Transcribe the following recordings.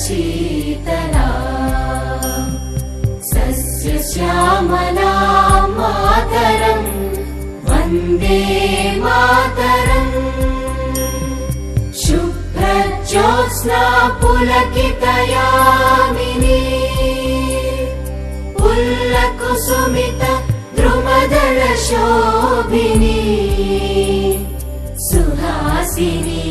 शीतला। सस्यश्यामला मातरम् Vande Mataram. शुभ्रज्योत्स्ना पुलकितयामिनी पुल्लकुसुमित द्रुमदलशोभिनी। Suhasini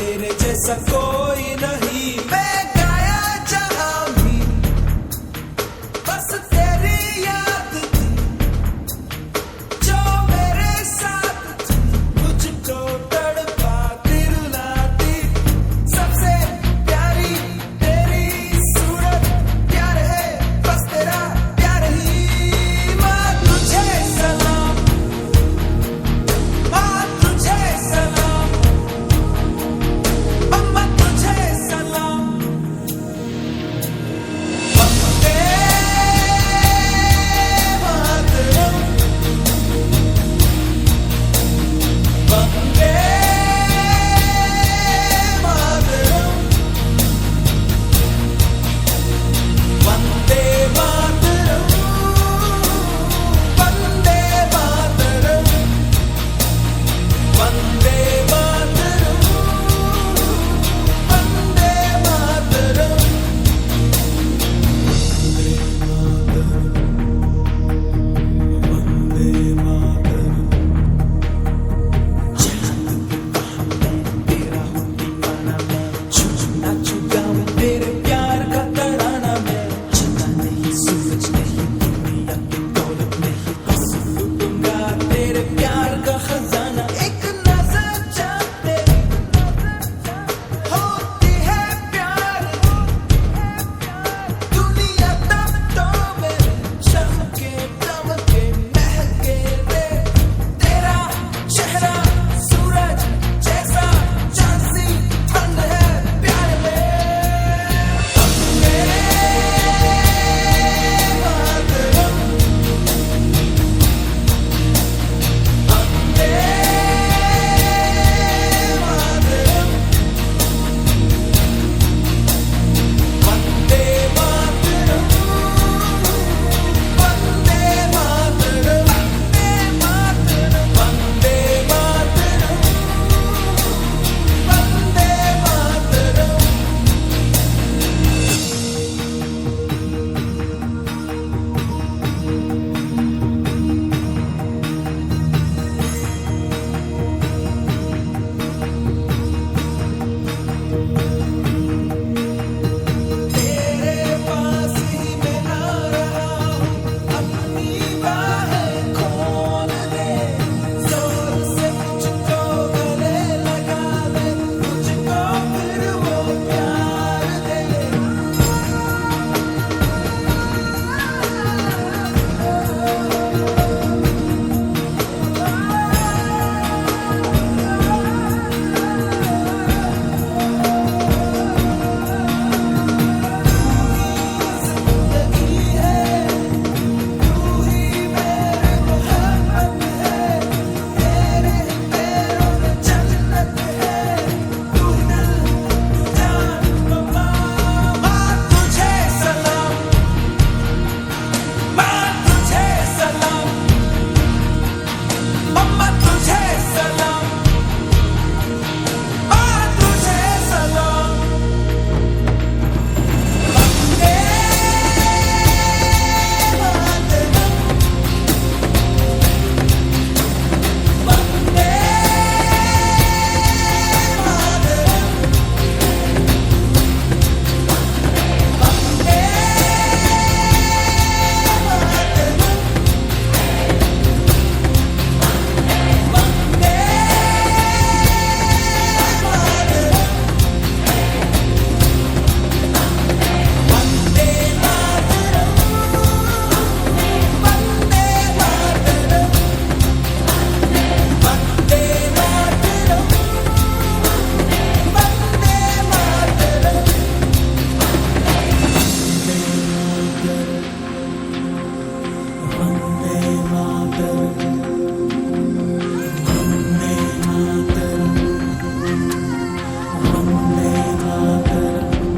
sa koina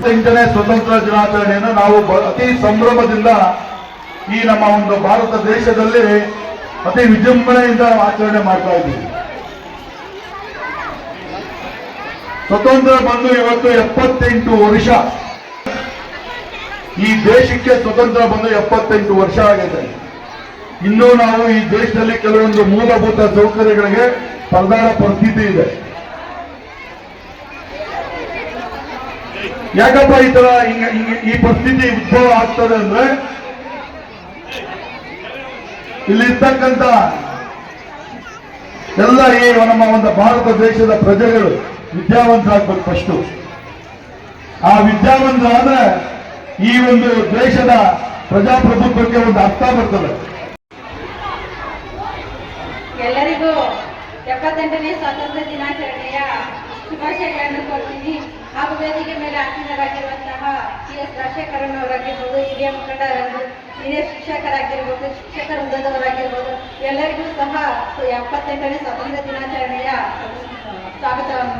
ಎಪ್ಪತ್ತೆಂಟನೇ ಸ್ವತಂತ್ರ ದಿನಾಚರಣೆಯನ್ನು ನಾವು ಅತಿ ಸಂಭ್ರಮದಿಂದ ಈ ನಮ್ಮ ಒಂದು ಭಾರತ ದೇಶದಲ್ಲಿ ಅತಿ ವಿಜೃಂಭಣೆಯಿಂದ ಆಚರಣೆ ಮಾಡ್ತಾ ಇದ್ದೀವಿ. ಸ್ವತಂತ್ರ ಬಂದು ಇವತ್ತು ಎಪ್ಪತ್ತೆಂಟು ವರ್ಷ. ಈ ದೇಶಕ್ಕೆ ಸ್ವತಂತ್ರ ಬಂದು ಎಪ್ಪತ್ತೆಂಟು ವರ್ಷ ಆಗಿದೆ. ಇನ್ನೂ ನಾವು ಈ ದೇಶದಲ್ಲಿ ಕೆಲವೊಂದು ಮೂಲಭೂತ ಸೌಕರ್ಯಗಳಿಗೆ ಪರದಾಡ ಪರಿಸ್ಥಿತಿ ಇದೆ. ಯಾಕಪ್ಪ ಈ ತರ ಹಿಂಗ ಈ ಪರಿಸ್ಥಿತಿ ಉದ್ಭವ ಆಗ್ತದೆ ಅಂದ್ರೆ ಇಲ್ಲಿರ್ತಕ್ಕಂಥ ಎಲ್ಲ ಈ ನಮ್ಮ ಒಂದು ಭಾರತ ದೇಶದ ಪ್ರಜೆಗಳು ವಿದ್ಯಾವಂತರಾಗ್ಬೇಕು ಫಸ್ಟ್ ಆ ವಿದ್ಯಾವಂತರಾದ್ರೆ ಈ ಒಂದು ದೇಶದ ಪ್ರಜಾಪ್ರಭುತ್ವಕ್ಕೆ ಒಂದು ಅರ್ಥ ಬರ್ತದೆ. ಎಲ್ಲರಿಗೂ ಎಪ್ಪತ್ತೆಂಟನೇ ಸ್ವಾತಂತ್ರ್ಯ ದಿನಾಚರಣೆಯ ಶುಭಾಶಯಗಳನ್ನು ಕೊಡ್ತೀನಿ ಹಾಗೂ ವೇದಿಕೆ ಮೇಲೆ ಆಸೀನರಾಗಿರುವಂತಹ ಸಿ ಎಸ್ ರಾಜಶೇಖರನ್ ಅವರಾಗಿರ್ಬೋದು, ಹಿರಿಯ ರಂಗು ಹಿರಿಯ ಶಿಕ್ಷಕರಾಗಿರ್ಬೋದು ಶಿಕ್ಷಕ ವೃಂದದವರಾಗಿರ್ಬೋದು ಎಲ್ಲರಿಗೂ ಸಹ ಎಪ್ಪತ್ತೆಂಟನೇ ಸ್ವಾತಂತ್ರ್ಯ ದಿನಾಚರಣೆಯ ಸ್ವಾಗತವನ್ನು